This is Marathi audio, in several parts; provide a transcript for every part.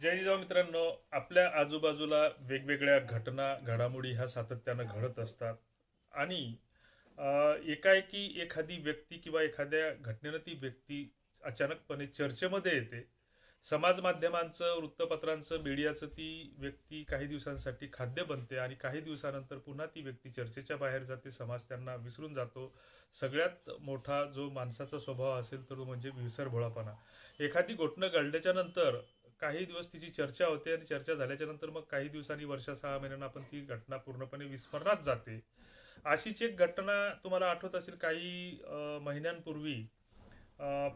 जय जिजाऊ मित्रांनो आपल्या आजूबाजूला वेगवेगळ्या घटना घडामोडी ह्या सातत्यानं घडत असतात. आणि एकाएकी एखादी व्यक्ती किंवा एखाद्या घटनेनं ती व्यक्ती अचानकपणे चर्चेमध्ये येते. समाज माध्यमांचं वृत्तपत्रांचं मीडियाचं ती व्यक्ती काही दिवसांसाठी खाद्य बनते आणि काही दिवसानंतर पुन्हा ती व्यक्ती चर्चेच्या बाहेर जाते. समाज त्यांना विसरून जातो. सगळ्यात मोठा जो माणसाचा स्वभाव असेल तर तो म्हणजे विसरभोळापणा. एखादी घटना घडल्याच्या नंतर काही दिवस तिची चर्चा होते आणि चर्चा झाल्याच्यानंतर मग काही दिवसांनी वर्षा सहा महिन्यांना आपण ती घटना पूर्णपणे विस्मरणात जाते. अशीच एक घटना तुम्हाला आठवत असेल काही महिन्यांपूर्वी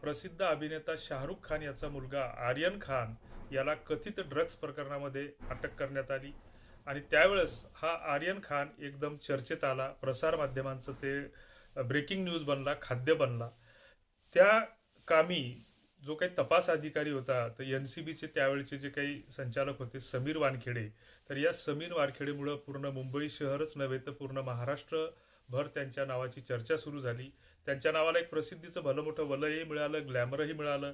प्रसिद्ध अभिनेता शाहरुख खान याचा मुलगा आर्यन खान याला कथित ड्रग्ज प्रकरणामध्ये अटक करण्यात आली. आणि त्यावेळेस हा आर्यन खान एकदम चर्चेत आला प्रसारमाध्यमांचं ते ब्रेकिंग न्यूज बनला खाद्य बनला. त्या कामी जो काही तपास अधिकारी होता तर एन सी बीचे त्यावेळचे जे काही संचालक होते समीर वानखेडे. तर या समीर वानखेडेमुळं पूर्ण मुंबई शहरच नव्हे तर पूर्ण महाराष्ट्रभर त्यांच्या नावाची चर्चा सुरू झाली. त्यांच्या नावाला एक प्रसिद्धीचं भलं मोठं वलयही मिळालं ग्लॅमरही मिळालं.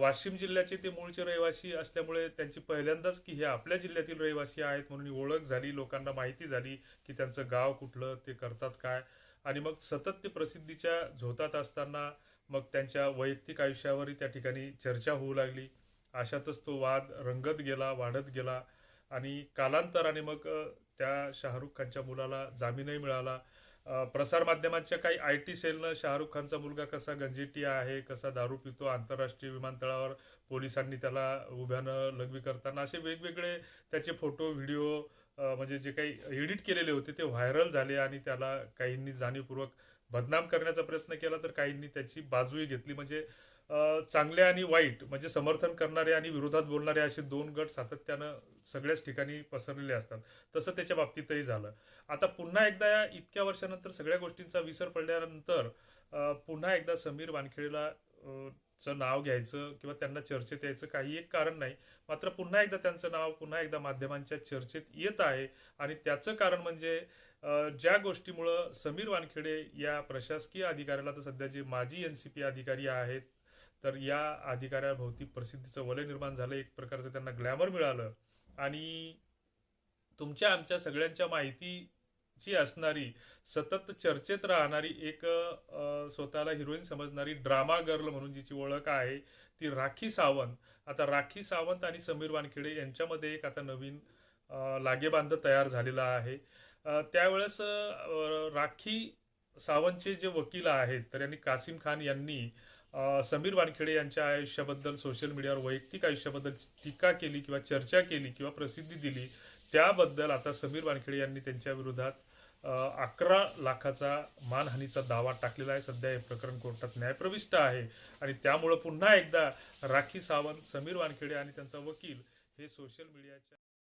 वाशिम जिल्ह्याचे ते मूळचे रहिवासी असल्यामुळे त्यांची पहिल्यांदाच की हे आपल्या जिल्ह्यातील रहिवासी आहेत म्हणून ओळख झाली लोकांना माहिती झाली की त्यांचं गाव कुठलं ते करतात काय. आणि मग सतत ते प्रसिद्धीच्या झोतात असताना मग त्यांच्या वैयक्तिक आयुष्यावरही त्या ठिकाणी चर्चा होऊ लागली. अशातच तो वाद रंगत गेला वाढत गेला आणि कालांतराने मग त्या शाहरुख खानच्या मुलाला जामीनही मिळाला. प्रसारमाध्यमांच्या काही आय टी सेलनं शाहरुख खानचा मुलगा कसा गंजेटिया आहे कसा दारू पितो आंतरराष्ट्रीय विमानतळावर पोलिसांनी त्याला उभ्यानं लघवी करताना असे वेगवेगळे त्याचे फोटो व्हिडिओ म्हणजे जे काही एडिट केलेले होते ते व्हायरल झाले आणि त्याला काहींनी जाणीवपूर्वक बदनाम करण्याचा प्रयत्न केला तर काहींनी त्याची बाजूही घेतली. म्हणजे चांगले आणि वाईट म्हणजे समर्थन करणारे आणि विरोधात बोलणारे असे दोन गट सातत्यानं सगळ्याच ठिकाणी पसरलेले असतात. तसं त्याच्या बाबतीतही झालं. आता पुन्हा एकदा या इतक्या वर्षानंतर सगळ्या गोष्टींचा विसर पडल्यानंतर पुन्हा एकदा समीर वानखेडेला चं नाव घ्यायचं किंवा त्यांना चर्चेत यायचं काही एक कारण नाही. मात्र पुन्हा एकदा त्यांचं नाव पुन्हा एकदा माध्यमांच्या चर्चेत येत आहे. आणि त्याचं कारण म्हणजे ज्या गोष्टीमुळं समीर वानखेडे या प्रशासकीय अधिकाऱ्याला तर सध्या जे माजी एन सी पी अधिकारी आहेत तर या अधिकाऱ्याभोवती प्रसिद्धीचं वलय निर्माण झालं एक प्रकारचं त्यांना ग्लॅमर मिळालं. आणि तुमच्या आमच्या सगळ्यांच्या माहितीची असणारी सतत चर्चेत राहणारी एक स्वतःला हिरोईन समजणारी ड्रामा गर्ल म्हणून जिची ओळख आहे ती राखी सावंत. आता राखी सावंत आणि समीर वानखेडे यांच्यामध्ये एक आता नवीन लागेबांध तयार झालेला आहे. त्यावेळेस राखी सावंतचे जे वकील आहेत तर यांनी कासिम खान यांनी समीर वानखेडे यांच्या आयुष्याबद्दल सोशल मीडियावर वैयक्तिक आयुष्याबद्दल टीका केली किंवा चर्चा केली किंवा प्रसिद्धी दिली त्याबद्दल आता समीर वानखेडे यांनी त्यांच्या विरोधात अकरा लाखाचा मानहानीचा दावा टाकलेला आहे. सध्या हे प्रकरण कोर्टात न्यायप्रविष्ट आहे. आणि त्यामुळं पुन्हा एकदा राखी सावंत समीर वानखेडे आणि त्यांचा वकील हे सोशल मीडियाच्या